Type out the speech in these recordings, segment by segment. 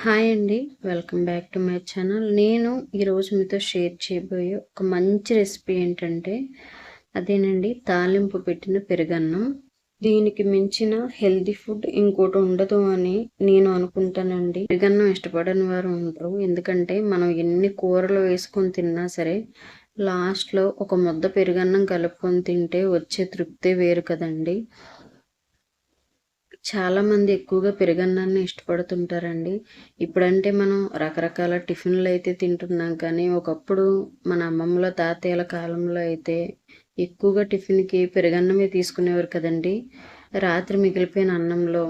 Hi అండి. Welcome back to my channel. నేను ఈరోజు మీతో షేర్ చేయబోయే ఒక మంచి రెసిపీ ఏంటంటే అదేనండి తాలింపు పెట్టిన పెరుగన్నం. దీనికి మించిన హెల్దీ ఫుడ్ ఇంకోటి ఉండదు అని నేను అనుకుంటానండి. పెరుగన్నం ఇష్టపడని వారు ఉంటారు ఎందుకంటే మనం ఎన్ని కూరలు వేసుకొని తిన్నా సరే లాస్ట్లో ఒక ముద్ద పెరుగన్నం కలుపుకొని తింటే వచ్చే తృప్తే వేరు కదండి. చాలామంది ఎక్కువగా పెరుగన్నాన్ని ఇష్టపడుతుంటారండి. ఇప్పుడంటే మనం రకరకాల టిఫిన్లు అయితే తింటున్నాం. కానీ ఒకప్పుడు మన అమ్మమ్మల తాతయ్యల కాలంలో అయితే ఎక్కువగా టిఫిన్కి పెరుగన్నమే తీసుకునేవారు కదండి. రాత్రి మిగిలిపోయిన అన్నంలో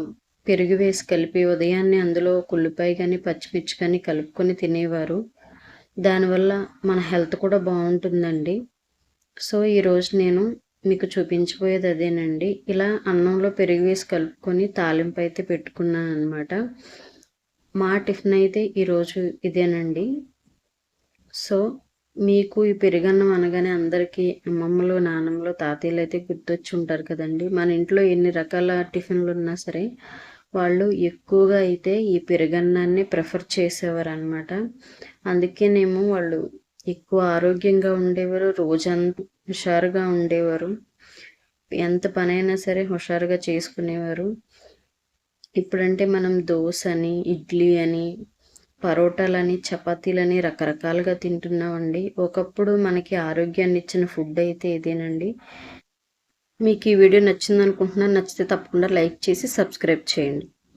పెరుగు వేసి కలిపి ఉదయాన్నే అందులో కుళ్ళిపాయ కానీ పచ్చిమిర్చి కానీ కలుపుకొని తినేవారు. దానివల్ల మన హెల్త్ కూడా బాగుంటుందండి. సో ఈరోజు నేను మీకు చూపించబోయేది అదేనండి. ఇలా అన్నంలో పెరుగు వేసి కలుపుకొని తాలింపు అయితే పెట్టుకున్నాను అనమాట మా టిఫిన్ అయితే ఈరోజు ఇదేనండి. సో మీకు ఈ పెరుగన్నం అనగానే అందరికీ అమ్మమ్మలు నాన్నమ్మలు తాతయ్యలు అయితే గుర్తొచ్చి ఉంటారు కదండి. మన ఇంట్లో ఎన్ని రకాల టిఫిన్లు ఉన్నా సరే వాళ్ళు ఎక్కువగా అయితే ఈ పెరుగన్నాన్ని ప్రిఫర్ చేసేవారు అనమాట అందుకేనేమో వాళ్ళు ఎక్కువ ఆరోగ్యంగా ఉండేవారు. రోజంతా హుషారుగా ఉండేవారు. ఎంత పనైనా సరే హుషారుగా చేసుకునేవారు. ఇప్పుడంటే మనం దోశ అని ఇడ్లీ అని పరోటాలని చపాతీలని రకరకాలుగా తింటున్నామండి. ఒకప్పుడు మనకి ఆరోగ్యాన్ని ఇచ్చిన ఫుడ్ అయితే ఇదేనండి. మీకు ఈ వీడియో నచ్చింది అనుకుంటున్నాను నచ్చితే తప్పకుండా లైక్ చేసి సబ్స్క్రైబ్ చేయండి.